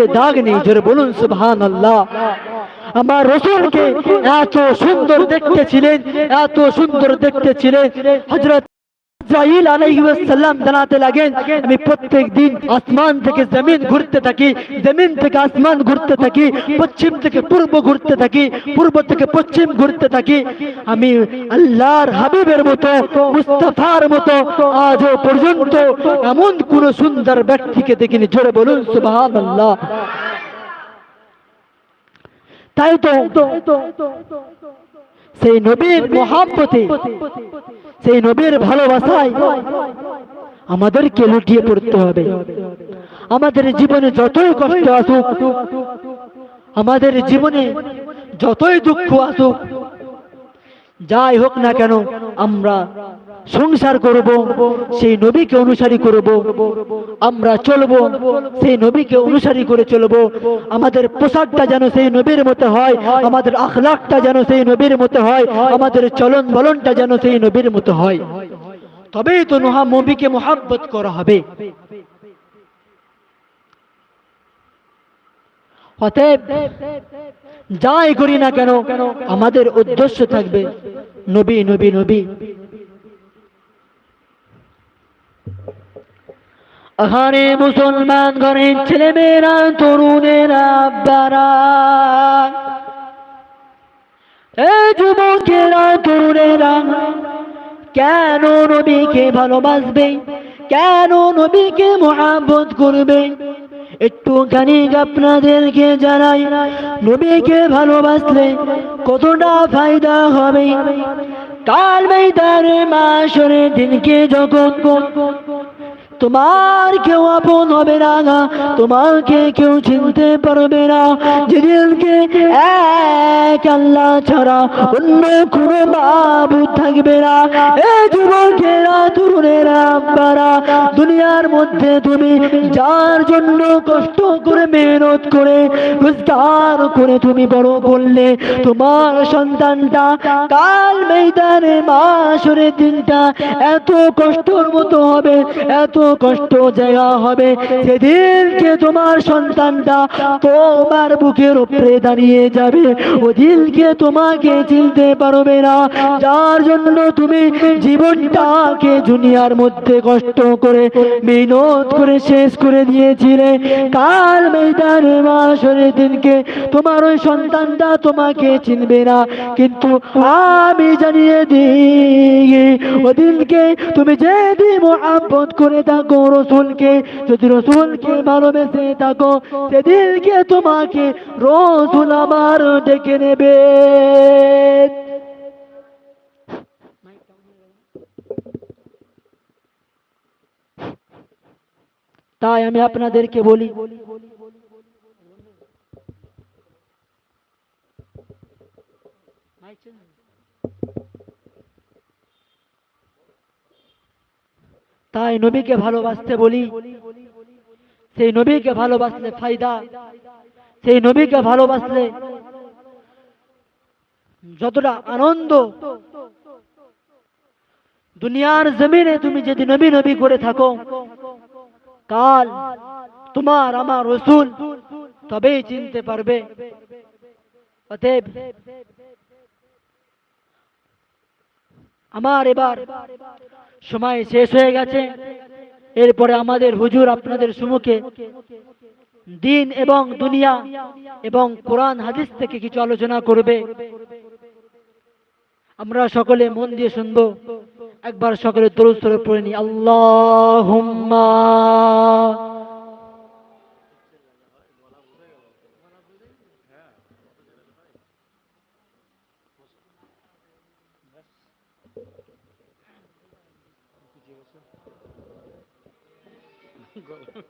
মধ্যে দাগ নেই, জোরে বলুন সুবহান আল্লাহ আমার রসুলকে এত সুন্দর দেখতে ছিলেন, এত সুন্দর দেখতে ছিলেন হজরত ইসরাইল আলাইহিসসালাম জানাতে লাগেন, আমি প্রত্যেক দিন আসমান থেকে জমিন ঘুরতে থাকি, জমিন থেকে আসমান ঘুরতে থাকি, পশ্চিম থেকে পূর্ব ঘুরতে থাকি, পূর্ব থেকে পশ্চিম ঘুরতে থাকি। আমি আল্লাহর হাবিবের মতো, মুস্তাফার মতো আজও পর্যন্ত এমন কোন সুন্দর ব্যক্তিকে দেখিনি। জোরে বলুন, সুবহানাল্লাহ। তাই তো সেই নবীর মহাব্বতে সেই নবীর ভালোবাসায় আমাদেরকে লুটিয়ে পড়তে হবে? আমাদের জীবনে যতই কষ্ট আসুক আমাদের জীবনে যতই দুঃখ আসুক যাই হোক না কেন আমরা সংসার করব, সেই নবীকে অনুসারী করব, আমরা চলব, সেই নবীকে অনুসারী করে চলব। আমাদের পোশাকটা যেন সেই নবীর মতো হয়, আমাদের আখলাকটা যেন সেই নবীর মতো হয়, আমাদের চলন বলনটা যেন সেই নবীর মতো হয়। তবেই তো নোহা নবীকে মোহাব্বত করা হবে। যাই করি না কেন, আমাদের উদ্দেশ্য থাকবে নবী নবী নবী। আহারে মুসলমান ঘরের ছেলেমেয়েরা, তরুণেরা, আব্বারা। যুবকেরা, তরুণেরা, কেন নবীকে ভালোবাসবে? কেন নবীকে মহাব্বত করবে? একটুখানি আপনাদেরকে জানাই, নবীকে ভালোবাসলে কতটা ফায়দা হবে? কাল ময়দানে মাসরের দিনকে যখন তোমার কেউ আপন হবে না তোমাকে কেউ চিনতে পারবে না। যেদিনকে এক আল্লাহ ছাড়া অন্য কোনো বাবু থাকবে না। এ যুবকেরা, তরুণেরা, আব্বারা, দুনিয়ার মধ্যে তুমি যার জন্য কষ্ট করে, মেহনত করে, রোজগার করে তুমি বড় করলে, তোমার সন্তানটা কাল ময়দানে মাসরের দিনটা এত কষ্টর মতো হবে, এত কষ্ট জায়গা হবে। সেদিনকে তোমার সন্তানটা তোমার বুকের উপরে দাঁড়িয়ে যাবে। ওদিনকে তোমাকে চিনতে পারবে না। যার জন্য তুমি জীবনটাকে দুনিয়ার মধ্যে কষ্ট করে, মেহনত করে শেষ করে দিয়েছিলে। কাল ময়দানে মাসরের দিনকে তোমার ওই সন্তানটা তোমাকে চিনবে না। কিন্তু আমি জানিয়ে দিই, ওদিনকে তুমি যেদিন মোহাম্মত করে থাকো রসুলকে। যদি রসুলকে ভালোবেসে থাকো, সেদিনকে তোমাকে রসুল আমার ডেকে নেবে। তাই আমি আপনাদেরকে বলি তাই নবীকে ভালোবাসতে বলি। সেই নবীকে ভালোবাসলে ফায়দা। সেই নবীকে ভালোবাসলে যতটা আনন্দ। দুনিয়ার জমিনে তুমি যদি নবী নবী করে থাকো, কাল তোমার আমার রসুল তবেই চিনতে পারবে। অতএব আমার এবার সময় শেষ হয়ে গেছে। এরপরে আমাদের হুজুর আপনাদের সুমুখে দিন এবং দুনিয়া এবং কোরআন হাদিস থেকে কিছু আলোচনা করবে। আমরা সকলে মন দিয়ে শুনব। একবার সকলে তরুস্তরে পড়ে নি। আল্লাহ Голову.